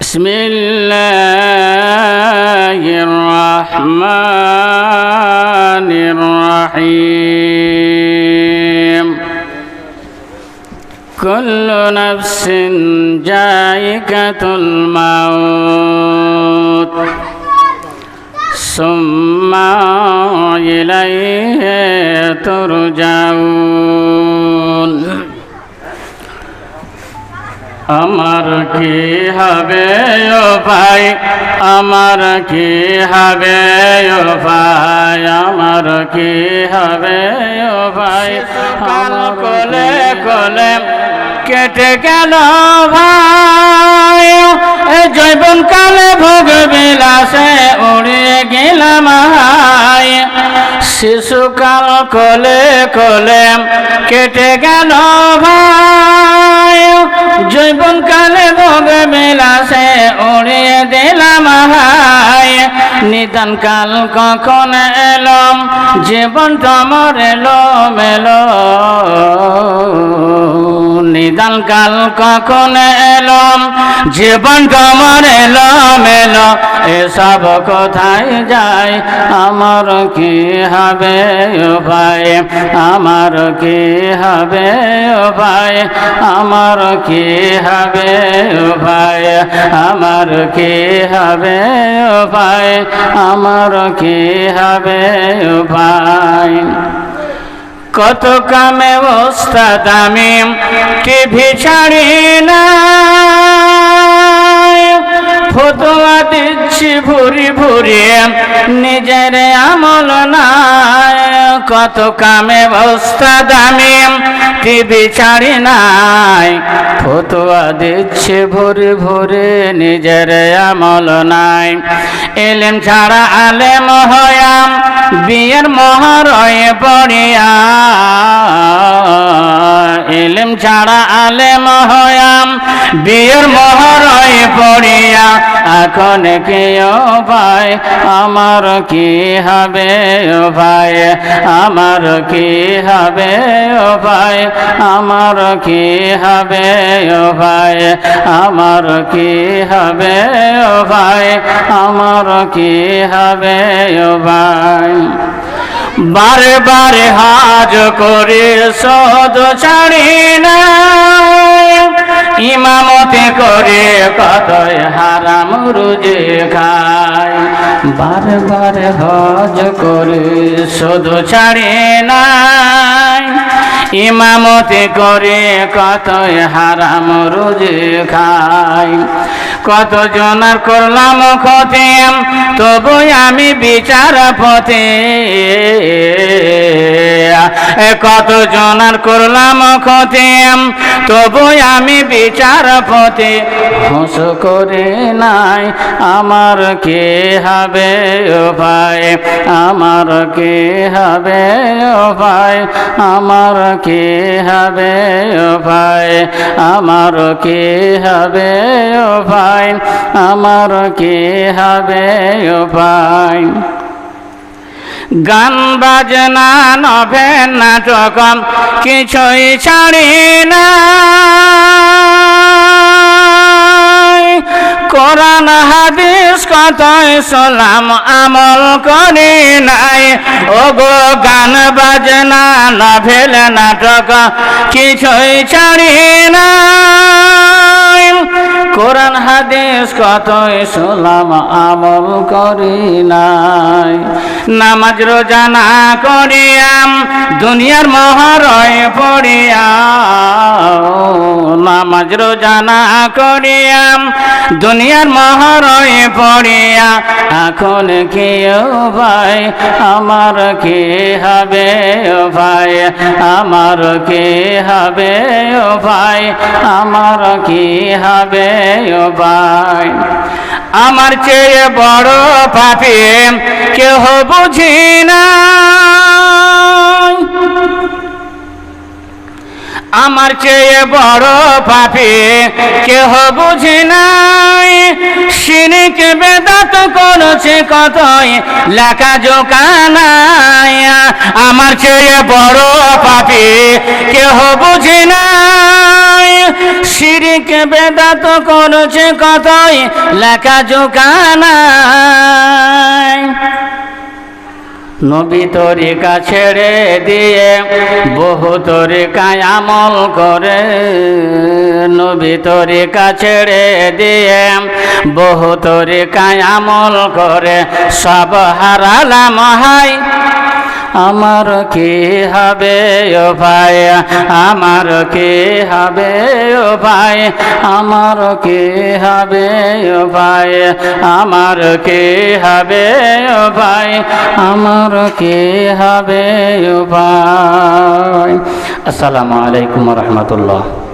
بسم الله الرحمن الرحيم. كل نفس جائكة الموت. ثم إليه ترجعون. আমার কি হবে ও ভাই? আমার কি হবে ও ভাই? আমার কি হবে ও ভাই? কাল কোলে কোলে কেটে গেল ভাই। জৈবন কালে ভোগ বিলাসে উড়িয়ে গেলাম শিশুকাল কোলে কোলে কেটে গেল ভাই। জৈবন কালে ভোগ বিলাসে উড়িয়ে দিলাম হাই নিদান কাল কখন এলম জীবন টমর এলো মেলো। নিদান কাল কখন এলম জীবন টমর এলো মেলো। এসব কোথায় যায়? আমার কি হবে ও ভাই? আমার কি হবে ও ভাই? আমার কি হবে ও ভাই? আমার কি হবে ও ভাই? আমার কি হবে ভাই? কত কামে ওস্তাদ আমি টিভি ছাড়ি না ফতোয়া দিচ্ছি ভুরি ভুরি, নিজের আমল নাই। কত কামে বস্তা দামি, টিভি ছাড়ি নাই। ফতোয়া দিচ্ছে ভুরি ভুরি, নিজের আমল নাই। এলেম ছাড়া আলেম হয়াম বিয়ের মহরয়ে পড়িয়া। এলেম ছাড়া আলেম হয়াম বিয়ের মহরয়ে পড়িয়া এখন কে ভাই? আমার কি হবে ও ভাই? আমার কি হবে ও ভাই? আমার কি হবে ও ভাই? আমার কি হবে ও ভাই? আমার কি হবে ও ভাই? বারে বারে হাজ করে সদ ছাড়ি না ইমামতে করে কতই হারাম রুজে খাই বারবার বারে হজ করে শুধু ছাড়ে নাই। ইমামতে করে কতই হারাম রুজে খায়। কত জনার করলাম ক্ষতি? তবু আমি বিচার পথে কত জনার করলাম ক্ষতি? তবু আমি বিচার পথে হোস করে নাই, আমার কে হবে ভাই? আমার কে হবে ভাই, আমার কি হবে ভাই? আমার কি হবে ভাই? আমার কি হবে ভাই? গান বাজনা নভেন নাটক কিছুই ছাড়ি না। কোরআন হাদিস কথায় সালাম আমল করি নাই। ও গো গান বাজনা, নভেল নাটক কিছুই ছাড়ি নাই। কোরআন, হাদিস কতই সালাম আমল করি নাই। নামাজ রোজা না করিয়াম, দুনিয়ার মহরয় পড়িয়া নামাজ রোজা না করিয়াম, দুনিয়ার মহরয় পড়িয়া, এখন কে ও ভাই, আমার কে হবে ও ভাই? আমার কে হবে ও ভাই? আমার কি হবে ও ভাই? আমার চেয়ে বড় পাপি কেহ বুঝি না। আমার চেয়ে বড় পাপি। কেহ বুঝি নাই, সিনিকে বেদাত করছে কতই, লেখা জোকা নাই। আমার চেয়ে বড় পাপি, কেহ বুঝি নাই সিরিকে বেদাত করছে কতই, লেখা জোকা নাই। নবী তরিকা ছেড়ে দিয়ে বহু তরিকায় আমল করে। নবী তরিকা ছেড়ে দিয়ে বহু তরিকায় আমল করে। সব হারালাম হাই আমার কি হবে ও ভাই? আমার কি হবে ও ভাই? আমার কি হবে ও ভাই? আমার কি হবে ও ভাই? আমার কি হবে ও ভাই? আসসালামু আলাইকুম রহমতুল্লাহ।